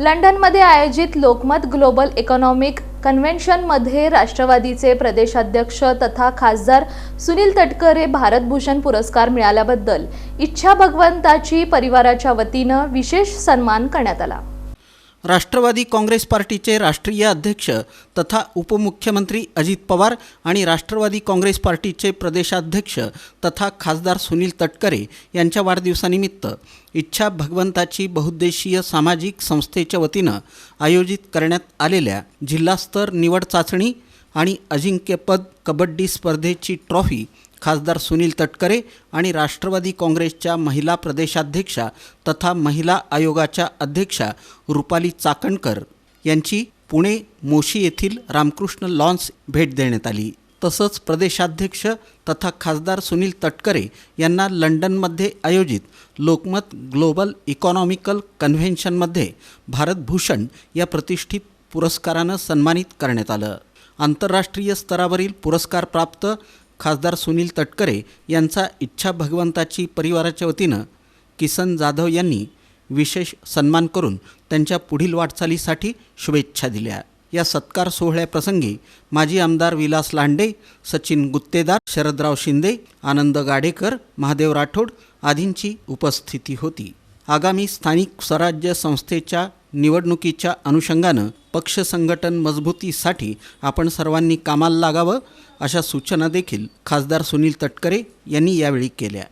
लंडनमध्ये आयोजित Lokmat global economic कन्व्हेन्शनमध्ये राष्ट्रवादीचे प्रदेशाध्यक्ष तथा खासदार सुनील तटकरे भारतभूषण पुरस्कार मिळाल्याबद्दल इच्छा भगवंताची परिवाराच्या वतीनं विशेष सन्मान करण्यात आला. राष्ट्रवादी काँग्रेस पार्टीचे राष्ट्रीय अध्यक्ष तथा उपमुख्यमंत्री अजित पवार आणि राष्ट्रवादी काँग्रेस पार्टीचे प्रदेशाध्यक्ष तथा खासदार सुनील तटकरे यांच्या वाढदिवसानिमित्त इच्छा भगवंताची बहुद्देशीय सामाजिक संस्थेच्या वतीनं आयोजित करण्यात आलेल्या जिल्हास्तर निवड चाचणी आणि अजिंक्यपद कबड्डी स्पर्धेची ट्रॉफी खासदार सुनील तटकरे आणि राष्ट्रवादी काँग्रेसच्या महिला प्रदेशाध्यक्षा तथा महिला आयोगाच्या अध्यक्षा रुपाली चाकणकर यांची पुणे मोशी येथील रामकृष्ण लॉन्स भेट देण्यात आली. तसंच प्रदेशाध्यक्ष तथा खासदार सुनील तटकरे यांना लंडनमध्ये आयोजित लोकमत ग्लोबल इकॉनॉमिकल कन्व्हेन्शनमध्ये भारतभूषण या प्रतिष्ठित पुरस्कारानं सन्मानित करण्यात आलं. आंतरराष्ट्रीय स्तरावरील पुरस्कारप्राप्त खासदार सुनील तटकरे यांचा इच्छा भगवंताची परिवाराच्या वतीनं किसन जाधव यांनी विशेष सन्मान करून त्यांच्या पुढील वाटचालीसाठी शुभेच्छा दिल्या. या सत्कार सोहळ्याप्रसंगी माजी आमदार विलास लांडे सचिन गुत्तेदार शरदराव शिंदे आनंद गाडेकर महादेव राठोड आदींची उपस्थिती होती. आगामी स्थानिक स्वराज्य संस्थेच्या निवडणुकीच्या अनुषंगानं पक्ष संघटन मजबूतीसाठी आपण सर्वांनी कामाला लागावं अशा सूचना देखील खासदार सुनील तटकरे यांनी यावेळी केल्या.